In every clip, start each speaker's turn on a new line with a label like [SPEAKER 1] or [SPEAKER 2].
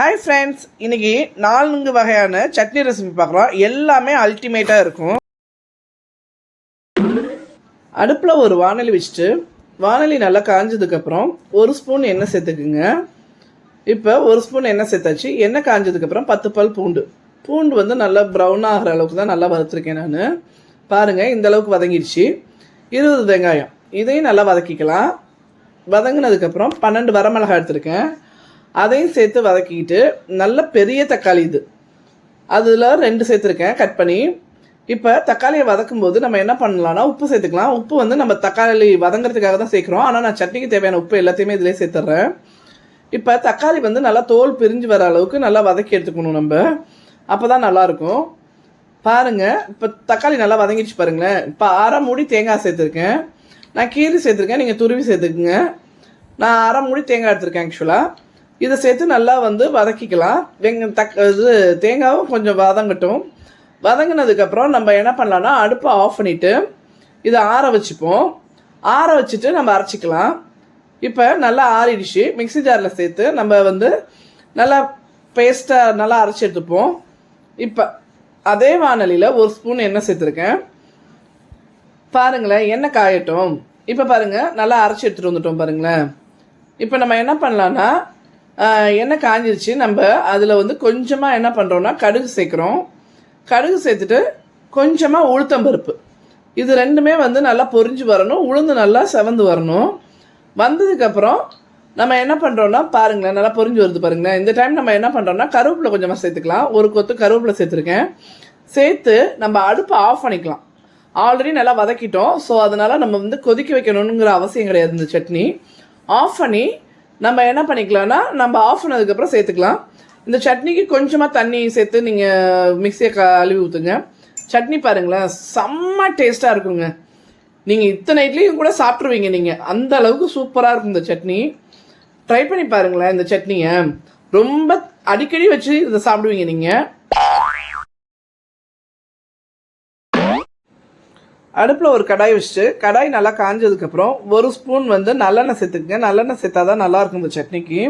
[SPEAKER 1] Hi friends இன்னைக்கு நான்கு வகையான சட்னி ரெசிபி பார்க்குறோம் எல்லாமே அல்டிமேட்டாக இருக்கும். அடுப்பில் ஒரு வானொலி வச்சுட்டு வானொலி நல்லா காஞ்சதுக்கப்புறம் ஒரு ஸ்பூன் எண்ணெய் சேர்த்துக்குங்க. இப்போ ஒரு ஸ்பூன் எண்ணெய் சேர்த்தாச்சு. எண்ணெய் காஞ்சதுக்கப்புறம் பத்து பல் பூண்டு. பூண்டு வந்து நல்லா ப்ரௌன் ஆகிற அளவுக்கு தான் நல்லா வறுத்துருக்கேன் நான். பாருங்கள் இந்த அளவுக்கு வதங்கிடுச்சு. இருபது வெங்காயம். இதையும் நல்லா வதக்கிக்கலாம். வதங்கினதுக்கப்புறம் பன்னெண்டு வரமிளகாய் எடுத்திருக்கேன். அதையும் சேர்த்து வதக்கிக்கிட்டு நல்ல பெரிய தக்காளி இது. அதில் ரெண்டு சேர்த்துருக்கேன் கட் பண்ணி. இப்போ தக்காளியை வதக்கும் போது நம்ம என்ன பண்ணலாம்னா உப்பு சேர்த்துக்கலாம். உப்பு வந்து நம்ம தக்காளி வதங்குறதுக்காக தான் சேர்க்குறோம். ஆனால் நான் சட்னிக்கு தேவையான உப்பு எல்லாத்தையுமே இதிலே சேர்த்துட்றேன் இப்போ தக்காளி வந்து நல்லா தோல் பிரிஞ்சு வர அளவுக்கு நல்லா வதக்கி எடுத்துக்கணும் நம்ம. அப்போ தான் நல்லாயிருக்கும். பாருங்கள் இப்போ தக்காளி நல்லா வதங்கிடுச்சு பாருங்களேன். இப்போ அரை மூடி தேங்காய் சேர்த்துருக்கேன். நான் கீரி சேர்த்துருக்கேன் நீங்கள் துருவி சேர்த்துக்குங்க. நான் அரை மூடி தேங்காய் எடுத்திருக்கேன் ஆக்சுவலாக இதை சேர்த்து நல்லா வந்து வதக்கிக்கலாம். வெங்க தக் இது தேங்காவும் கொஞ்சம் வதங்கட்டும். வதங்கினதுக்கப்புறம் நம்ம என்ன பண்ணலாம்னா அடுப்பை ஆஃப் பண்ணிவிட்டு இதை ஆற வச்சுப்போம். ஆற வச்சுட்டு நம்ம அரைச்சிக்கலாம். இப்போ நல்லா ஆறிடுச்சு. மிக்ஸி ஜாரில் சேர்த்து நம்ம வந்து நல்லா பேஸ்ட்டாக நல்லா அரைச்சி எடுத்துப்போம். இப்போ அதே வானலியில் ஒரு ஸ்பூன் எண்ணெய் சேர்த்துருக்கேன். பாருங்களேன் எண்ணெய் காயட்டும். இப்போ பாருங்கள் நல்லா அரைச்சி எடுத்துகிட்டு வந்துட்டோம் பாருங்களேன். இப்போ நம்ம என்ன பண்ணலான்னா எண்ணெய் காஞ்சிருச்சு. நம்ம அதில் வந்து கொஞ்சமாக என்ன பண்ணுறோன்னா கடுகு சேர்க்குறோம். கடுகு சேர்த்துட்டு கொஞ்சமாக உளுத்தம்பருப்பு இது ரெண்டுமே வந்து நல்லா பொரிஞ்சு வரணும். உளுந்து நல்லா செவந்து வரணும். வந்ததுக்கப்புறம் நம்ம என்ன பண்ணுறோன்னா பாருங்களேன் நல்லா பொரிஞ்சு வருது பாருங்களேன். இந்த டைம் நம்ம என்ன பண்ணுறோன்னா கருவேப்பிலை கொஞ்சமாக சேர்த்துக்கலாம். ஒரு கொத்து கருவேப்பிலை சேர்த்துருக்கேன். சேர்த்து நம்ம அடுப்பை ஆஃப் பண்ணிக்கலாம். ஆல்ரெடி நல்லா வதக்கிட்டோம். ஸோ அதனால் நம்ம வந்து கொதிக்க வைக்கணுங்கிற அவசியம் கிடையாது இந்த சட்னி. ஆஃப் பண்ணி நம்ம என்ன பண்ணிக்கலாம்னா நம்ம ஆஃப் பண்ணதுக்கப்புறம் சேர்த்துக்கலாம். இந்த சட்னிக்கு கொஞ்சமாக தண்ணி சேர்த்து நீங்கள் மிக்சியை கழுவி ஊற்றுங்க சட்னி பாருங்களேன் செம்ம டேஸ்ட்டாக இருக்குங்க. நீங்கள் இத்தனை இட்லியும் கூட சாப்பிட்ருவீங்க நீங்கள் அந்த அளவுக்கு சூப்பராக இருக்கும் இந்த சட்னி. ட்ரை பண்ணி பாருங்களேன் இந்த சட்னியை. ரொம்ப அடிக்கடி வச்சு இதை சாப்பிடுவீங்க நீங்கள் அடுப்பில் ஒரு கடாய் வச்சுட்டு கடாய் நல்லா காஞ்சதுக்கப்புறம் ஒரு ஸ்பூன் வந்து நல்லெண்ணெய் சேர்த்துக்குங்க. நல்லெண்ணெய் சேர்த்தா தான் நல்லாயிருக்கும் இந்த சட்னிக்கு.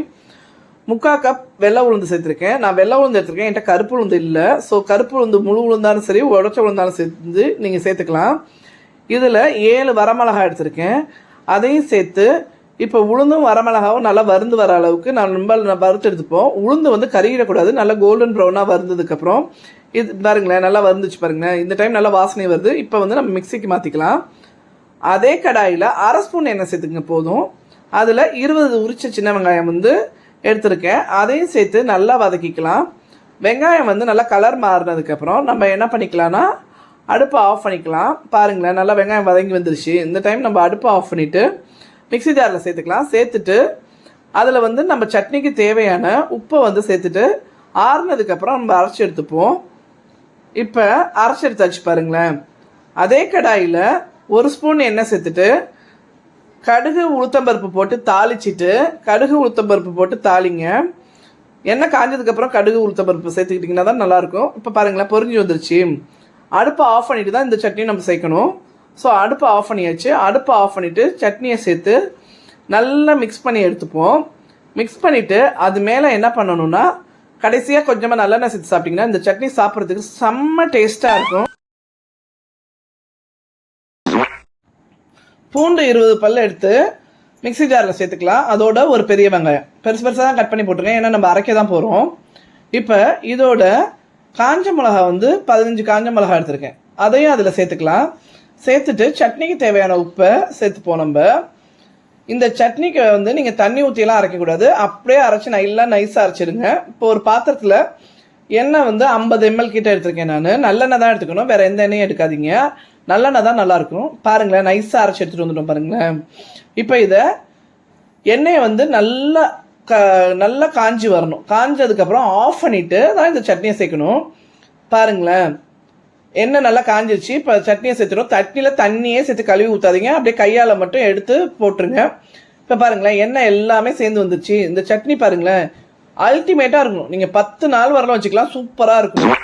[SPEAKER 1] முக்கால் கப் வெள்ளை உளுந்து சேர்த்துருக்கேன். நான் வெள்ளை உளுந்து எடுத்துருக்கேன். என்கிட்ட கருப்பு உளுந்து இல்லை. ஸோ கருப்பு உளுந்து முழு உளுந்தாலும் சரி உடச்ச உளுந்தாலும் சேர்த்து நீங்கள் சேர்த்துக்கலாம். இதில் ஏழு வரமிளகா எடுத்திருக்கேன். அதையும் சேர்த்து இப்போ உளுந்தும் வரமிளகாவும் நல்லா வருந்து வர அளவுக்கு நான் ரொம்ப நான் வறுத்து எடுத்துப்போம். உளுந்து வந்து கருகிடக்கூடாது. நல்லா கோல்டன் ப்ரௌனாக வருந்ததுக்கப்புறம் இது பாருங்களேன் நல்லா வந்துச்சு பாருங்களேன். இந்த டைம் நல்லா வாசனை வருது. இப்போ வந்து நம்ம மிக்சிக்கு மாற்றிக்கலாம் அதே கடாயில் அரை ஸ்பூன் எண்ணெய் சேர்த்துங்க போதும். அதில் இருபது உரிச்ச சின்ன வெங்காயம் வந்து எடுத்திருக்கேன். அதையும் சேர்த்து நல்லா வதக்கிக்கலாம். வெங்காயம் வந்து நல்லா கலர் மாறினதுக்கப்புறம் நம்ம என்ன பண்ணிக்கலாம்னா அடுப்பை ஆஃப் பண்ணிக்கலாம். பாருங்களேன் நல்லா வெங்காயம் வதங்கி வந்துருச்சு. இந்த டைம் நம்ம அடுப்பை ஆஃப் பண்ணிவிட்டு மிக்ஸி ஜாரில் சேர்த்துக்கலாம். சேர்த்துட்டு அதில் வந்து நம்ம சட்னிக்கு தேவையான உப்பை வந்து சேர்த்துட்டு ஆறுனதுக்கப்புறம் நம்ம அரைச்சி எடுத்துப்போம். இப்போ அரைச்சி எடுத்தாச்சு பாருங்களேன். அதே கடாயில் ஒரு ஸ்பூன் எண்ணெய் சேர்த்துட்டு கடுகு உளுத்தம்பருப்பு போட்டு தாளிச்சிட்டு கடுகு உளுத்தம்பருப்பு போட்டு தாளிங்க. எண்ணெய் காஞ்சதுக்கப்புறம் கடுகு உளுத்தம்பருப்பு சேர்த்துக்கிட்டிங்கன்னா தான் நல்லாயிருக்கும். இப்போ பாருங்களேன் பொரிஞ்சு வந்துருச்சு. அடுப்பை ஆஃப் பண்ணிட்டு தான் இந்த சட்னி நம்ம சேர்க்கணும். ஸோ அடுப்பை ஆஃப் பண்ணியாச்சு. அடுப்பை ஆஃப் பண்ணிவிட்டு சட்னியை சேர்த்து நல்லா மிக்ஸ் பண்ணி எடுத்துப்போம். மிக்ஸ் பண்ணிவிட்டு அது மேலே என்ன பண்ணணும்னா கடைசியாக கொஞ்சமாக நல்லெண்ணெய் சேர்த்து சாப்பிட்டிங்கன்னா இந்த சட்னி சாப்பிட்றதுக்கு செம்ம டேஸ்ட்டாக இருக்கும். பூண்டு இருபது பல்ல எடுத்து மிக்சி ஜாரில் சேர்த்துக்கலாம். அதோட ஒரு பெரிய வெங்காயம். பெருசு பெருசாக தான் கட் பண்ணி போட்டிருக்கேன். ஏன்னா நம்ம அரைக்க தான் போகிறோம் இப்போ இதோட காஞ்ச மிளகா வந்து பதினஞ்சு காஞ்ச மிளகா எடுத்திருக்கேன். அதையும் அதில் சேர்த்துக்கலாம். சேர்த்துட்டு சட்னிக்கு தேவையான உப்பை சேர்த்துப்போம் நம்ம. இந்த சட்னிக்கு வந்து நீங்கள் தண்ணி ஊற்றியெல்லாம் அரைக்கக்கூடாது. அப்படியே அரைச்சி நல்லா நைஸாக அரைச்சிடுங்க. இப்போ ஒரு பாத்திரத்தில் எண்ணெய் வந்து ஐம்பது எம்எல் கிட்ட எடுத்திருக்கேன் நான். நல்லெண்ணெய் தான் எடுத்துக்கணும். வேறு எந்த எண்ணெயும் எடுக்காதீங்க. நல்லெண்ணெய் தான் நல்லாயிருக்கும் பாருங்களேன் நைஸாக அரைச்சி எடுத்துகிட்டு வந்துட்டோம் பாருங்களேன். இப்போ இதை எண்ணெயை வந்து நல்லா க நல்லா காஞ்சி வரணும். காஞ்சதுக்கப்புறம் ஆஃப் பண்ணிவிட்டு தான் இந்த சட்னியை சேர்க்கணும். பாருங்களேன். எண்ணெய் நல்லா காஞ்சிருச்சு. இப்போ சட்னியை சேர்த்துடும் சட்னியில் தண்ணியே சேர்த்து கழுவி ஊற்றாதீங்க அப்படியே கையால் மட்டும் எடுத்து போட்டுருங்க. இப்போ பாருங்களேன் எண்ணெய் எல்லாமே சேர்ந்து வந்துருச்சு. இந்த சட்னி பாருங்களேன் அல்டிமேட்டாக இருக்கணும். நீங்கள் பத்து நாள் வரலாம் வச்சுக்கலாம். சூப்பராக இருக்கும்.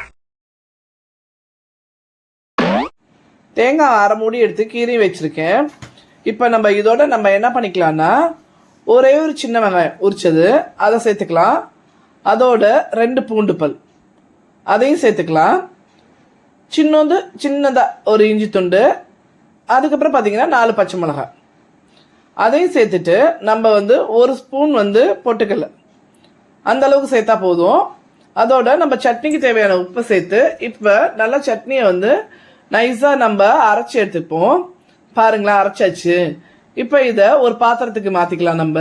[SPEAKER 1] தேங்காய் அரை மூடி எடுத்து கீறி வச்சுருக்கேன். இப்போ நம்ம இதோட நம்ம என்ன பண்ணிக்கலாம்னா ஒரே ஒரு சின்ன வெங்காயம் உரிச்சது. அதை சேர்த்துக்கலாம். அதோட ரெண்டு பூண்டு பல். அதையும் சேர்த்துக்கலாம். சின்னது சின்னதாக ஒரு இஞ்சி துண்டு அதுக்கப்புறம் பார்த்தீங்கன்னா நாலு பச்சை மிளகாய் அதையும் சேர்த்துட்டு நம்ம வந்து ஒரு ஸ்பூன் வந்து பொட்டுக்கல்ல அந்த அளவுக்கு சேர்த்தா போதும். அதோட நம்ம சட்னிக்கு தேவையான உப்பு சேர்த்து இப்போ நல்லா சட்னியை வந்து நைஸாக நம்ம அரைச்சி எடுத்துப்போம். பாருங்களேன் அரைச்சாச்சு. இப்போ இதை ஒரு பாத்திரத்துக்கு மாற்றிக்கலாம் நம்ம.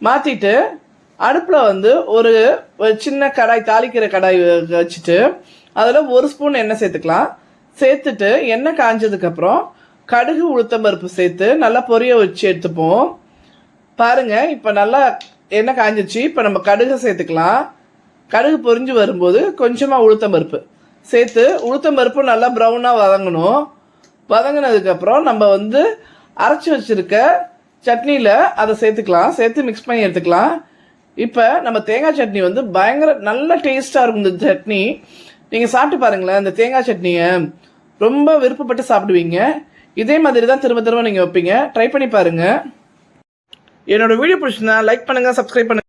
[SPEAKER 1] மாற்றிட்டு அடுப்பில் வந்து ஒரு ஒரு சின்ன கடாய் தாளிக்கிற கடாய் வச்சுட்டு அதில் ஒரு ஸ்பூன் எண்ணெய் சேர்த்துக்கலாம். சேர்த்துட்டு எண்ணெய் காஞ்சதுக்கப்புறம் கடுகு உளுத்தம்பருப்பு சேர்த்து நல்லா பொரிய வச்சு எடுத்துப்போம். பாருங்க இப்போ நல்லா எண்ணெய் காஞ்சிச்சு. இப்போ நம்ம கடுகு சேர்த்துக்கலாம். கடுகு பொரிஞ்சு வரும்போது கொஞ்சமாக உளுத்தம்பருப்பு சேர்த்து உளுத்தம்பருப்பு நல்லா ப்ரௌனாக வதங்கணும். வதங்கினதுக்கப்புறம் நம்ம வந்து அரைச்சி வச்சிருக்க சட்னியில் அதை சேர்த்துக்கலாம். சேர்த்து மிக்ஸ் பண்ணி எடுத்துக்கலாம். இப்போ நம்ம தேங்காய் சட்னி வந்து பயங்கர நல்ல டேஸ்ட்டாக இருக்கும் இந்த சட்னி. நீங்கள் சாப்பிட்டு பாருங்களேன் இந்த தேங்காய் சட்னியை ரொம்ப விருப்பப்பட்டு சாப்பிடுவீங்க. இதே மாதிரி தான் திரும்ப திரும்ப நீங்கள் வைப்பீங்க. ட்ரை பண்ணி பாருங்கள் என்னோட வீடியோ பிடிச்சிருந்தா லைக் பண்ணுங்கள் சப்ஸ்கிரைப் பண்ணுங்கள்